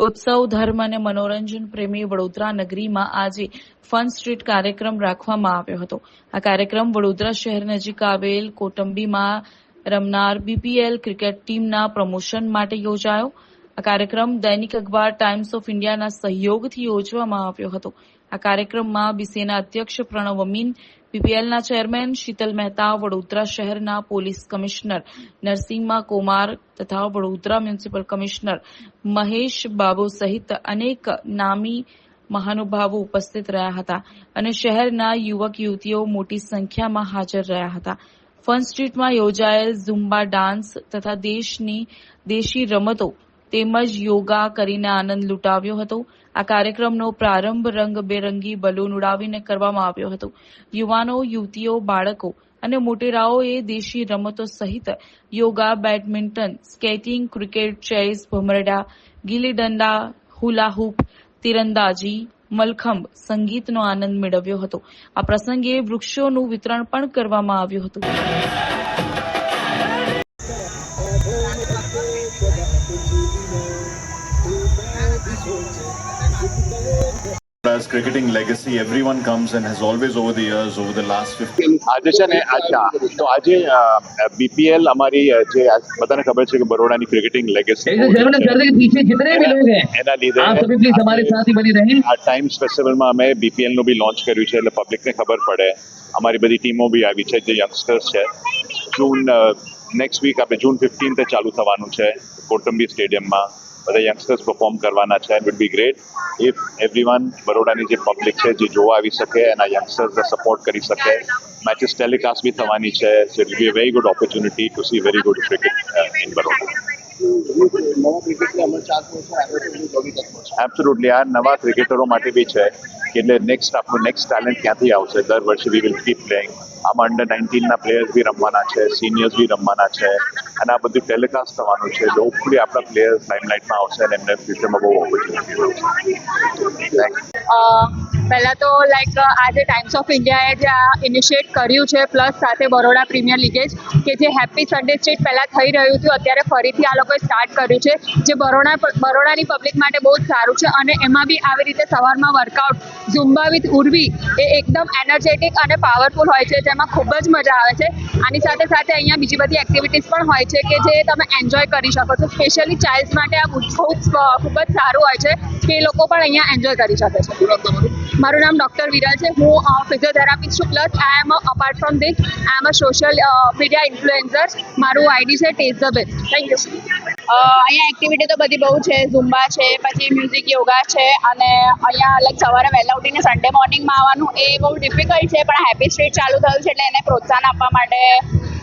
ઉત્સવ, ધર્મ અને મનોરંજન પ્રેમી વડોદરા નગરીમાં આજે ફન સ્ટ્રીટ કાર્યક્રમ રાખવામાં આવ્યો હતો. આ કાર્યક્રમ વડોદરા શહેર નજીક આવેલ કોટંબીમાં રમનાર બીપીએલ ક્રિકેટ ટીમના પ્રમોશન માટે યોજાયો. આ કાર્યક્રમ દૈનિક અખબાર ટાઈમ્સ ઓફ ઇન્ડિયાના સહયોગથી યોજવામાં આવ્યો હતો. આ કાર્યક્રમમાં બીસીએના અધ્યક્ષ પ્રણવ અમીન, પીપીએલના ચેરમેન શીતલ મહેતા, વડોદરા શહેરના પોલીસ કમિશનર નરસિંહમા કુમાર તથા વડોદરા મ્યુનિસિપલ કમિશનર મહેશ બાબુ સહિત અનેક નામી મહાનુભાવો ઉપસ્થિત રહ્યા હતા અને શહેરના યુવક યુવતીઓ મોટી સંખ્યામાં હાજર રહ્યા હતા. ફન સ્ટ્રીટમાં યોજાયેલ ઝુમ્બા ડાન્સ તથા દેશની દેશી રમતો તેમજ યોગા કરીને આનંદ લૂંટાવ્યો હતો. આ કાર્યક્રમનો પ્રારંભ રંગબેરંગી બલૂન ઉડાવીને કરવામાં આવ્યો હતો. યુવાનો, યુવતીઓ, બાળકો અને મોટેરાઓએ દેશી રમતો સહિત yoga, badminton, skating, cricket, chess, ભમરડા gilli danda hula તીરંદાજી, મલખંભ સંગીતનો આનંદ મેળવ્યો હતો. આ પ્રસંગે વૃક્ષોનું વિતરણ પણ કરવામાં આવ્યું હતું. As cricketing legacy, everyone comes and has always over the years, over the last 15 આજે છે ને આજે તો આજે બીપીએલ અમારી જે બધાને ખબર છે કે બરોડાની ક્રિકેટિંગ લેગેસી એના લીધે આ ટાઈમ્સ ફેસ્ટિવલમાં અમે બીપીએલનું બી લોન્ચ કર્યું છે એટલે પબ્લિકને ખબર પડે. અમારી બધી ટીમો બી આવી છે જે યંગસ્ટર્સ છે. જૂન નેક્સ્ટ વીક આપણે જૂન ફિફ્ટીન્થે ચાલુ થવાનું છે કોટંબી સ્ટેડિયમમાં બધા યંગસ્ટર્સ પરફોર્મ કરવાના છે. It be great if everyone બરોડાની જે પબ્લિક છે, જે જોવા આવી શકે એના યંગસ્ટર્સને સપોર્ટ કરી શકે. મેચિસ ટેલિકાસ્ટ બી થવાની છે so it be a very good opportunity to see very good cricket in Baroda absolutely આ નવા ક્રિકેટરો માટે બી છે એટલે નેક્સ્ટ આપણું નેક્સ્ટ ટેલેન્ટ ક્યાંથી આવશે? દર વર્ષે વી વિલ કીપ પ્લેઇંગ આમાં અંડર નાઇન્ટીનના પ્લેયર્સ બી રમવાના છે સિનિયર્સ બી રમવાના છે અને આ બધું ટેલિકાસ્ટ થવાનું છે. હોપફુલી આપણા પ્લેયર્સ લાઇમલાઇટમાં આવશે અને એમને ફ્યુચરમાં બહુ ઓપોર્ચ્યુનિટી મળશે. પહેલાં તો લાઈક આજે ટાઈમ્સ ઓફ ઇન્ડિયાએ જે આ ઇનિશિએટ કર્યું છે પ્લસ સાથે બરોડા પ્રીમિયર લીગે કે જે હેપી સન્ડે સ્ટ્રીટ પહેલાં થઈ રહ્યું હતું, અત્યારે ફરીથી આ લોકોએ સ્ટાર્ટ કર્યું છે, જે બરોડા, બરોડાની પબ્લિક માટે બહુ જ સારું છે અને એમાં બી આવી રીતે સવારમાં વર્કઆઉટ ઝુમ્બા વિથ ઉર્વી એ એકદમ એનર્જેટિક અને પાવરફુલ હોય છે જેમાં ખૂબ જ મજા આવે છે. આની સાથે સાથે અહીંયા બીજી બધી એક્ટિવિટીઝ પણ હોય છે કે જે તમે એન્જોય કરી શકો છો. સ્પેશિયલી ચાઇલ્ડ માટે આ બહુ ખૂબ જ સારું હોય છે કે એ લોકો પણ અહીંયા એન્જોય કરી શકે છે. મારું નામ ડૉક્ટર વિરલ છે. હું ફિઝિયોથેરાપિસ્ટ છું. Plus I am apart from this I am a social media influencer મારું આઈડી છે ટેઝ ધ બેસ્ટ થેન્ક યુ અહીંયા એક્ટિવિટી તો બધી બહુ છે ઝુમ્બા છે, પછી મ્યુઝિક યોગા છે અને અહીંયા લાઈક સવારે વહેલા ઉઠીને સન્ડે મોર્નિંગમાં આવવાનું એ બહુ ડિફિકલ્ટ છે, પણ હેપી સ્ટ્રીટ ચાલુ થયું છે એટલે એને પ્રોત્સાહન આપવા માટે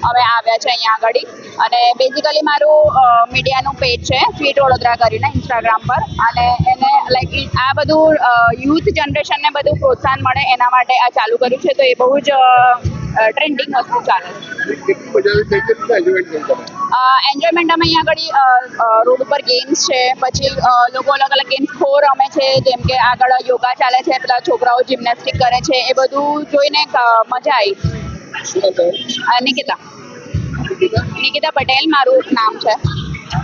અમે આવ્યા છે અહીંયા આગળ. અને બેઝિકલી મારું મીડિયાનું પેજ છે ફીટ વડોદરા કરીને ઇન્સ્ટાગ્રામ પર. અને એને લાઈક આ બધું યુથ જનરેશનને બધું પ્રોત્સાહન મળે એના માટે આ ચાલુ કર્યું છે, તો એ બહુ જ ટ્રેન્ડિંગ વસ્તુ ચાલે એન્જોયમેન્ટ અમે અહીંયા આગળ રોડ ઉપર ગેમ્સ છે પછી લોકો અલગ અલગ ગેમ્સ ખો રમે છે જેમ કે આગળ યોગા ચાલે છે પેલા છોકરાઓ જિમ્નેસ્ટિક કરે છે એ બધું જોઈને મજા આવી. નિકિતા. નિકિતા પટેલ મારું નામ છે.